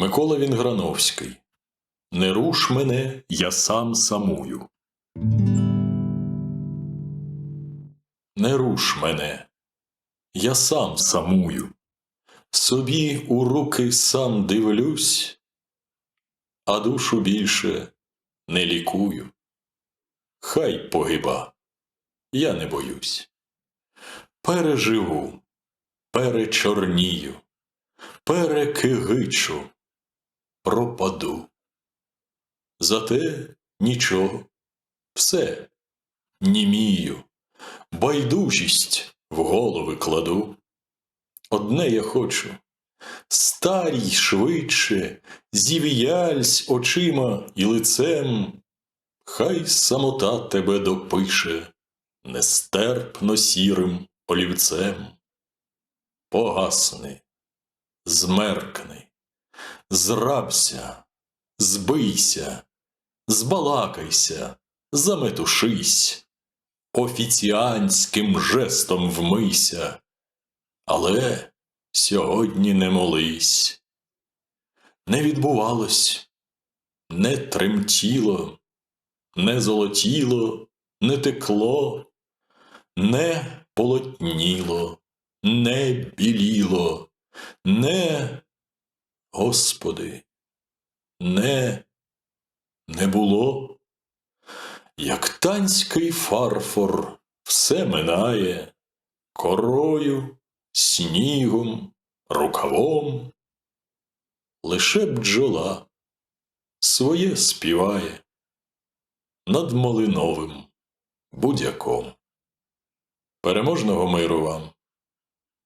Микола Вінграновський. Не руш мене, я сам самую. Не руш мене, я сам самую. Собі у руки сам дивлюсь, а душу більше не лікую. Хай погиба, я не боюсь. Переживу, перечорнію, перекигичу, пропаду. Зате нічого, все німію, байдужість в голови кладу. Одне я хочу старій швидше, зів'яльсь очима і лицем, хай самота тебе допише нестерпно сірим олівцем. Погасни, змеркни, зрабся, збийся, збалакайся, заметушись, офіціанським жестом вмийся, але сьогодні не молись. Не відбувалось, не тремтіло, не золотіло, не текло, не полотніло, не біліло, не, Господи, не, не було. Як танський фарфор все минає корою, снігом, рукавом. Лише бджола своє співає над малиновим будяком. Переможного миру вам,